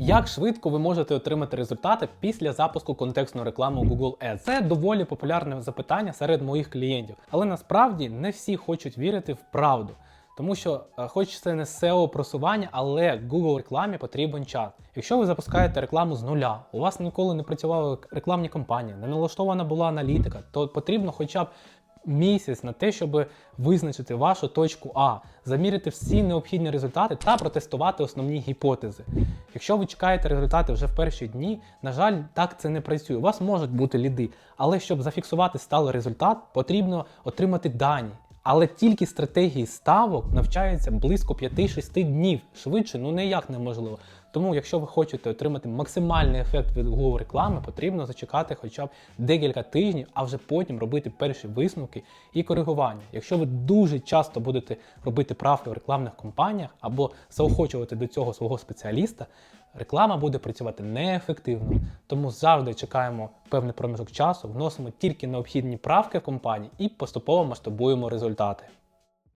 Як швидко ви можете отримати результати після запуску контекстної реклами у Google Ads? Це доволі популярне запитання серед моїх клієнтів, але насправді не всі хочуть вірити в правду. Тому що, е, хоч це не SEO просування, але Google рекламі потрібен час. Якщо ви запускаєте рекламу з нуля, у вас ніколи не працювали рекламні кампанії, не налаштована була аналітика, то потрібно хоча б місяць на те, щоб визначити вашу точку А, заміряти всі необхідні результати та протестувати основні гіпотези. Якщо ви чекаєте результати вже в перші дні, на жаль, так це не працює. У вас можуть бути ліди, але щоб зафіксувати сталий результат, потрібно отримати дані. Але тільки стратегії ставок навчаються близько 5-6 днів. Швидше, ну ніяк неможливо. Тому, якщо ви хочете отримати максимальний ефект від Google реклами, потрібно зачекати хоча б декілька тижнів, а вже потім робити перші висновки і коригування. Якщо ви дуже часто будете робити правки в рекламних кампаніях або заохочувати до цього свого спеціаліста, реклама буде працювати неефективно. Тому завжди чекаємо певний проміжок часу, вносимо тільки необхідні правки в компанії і поступово масштабуємо результати.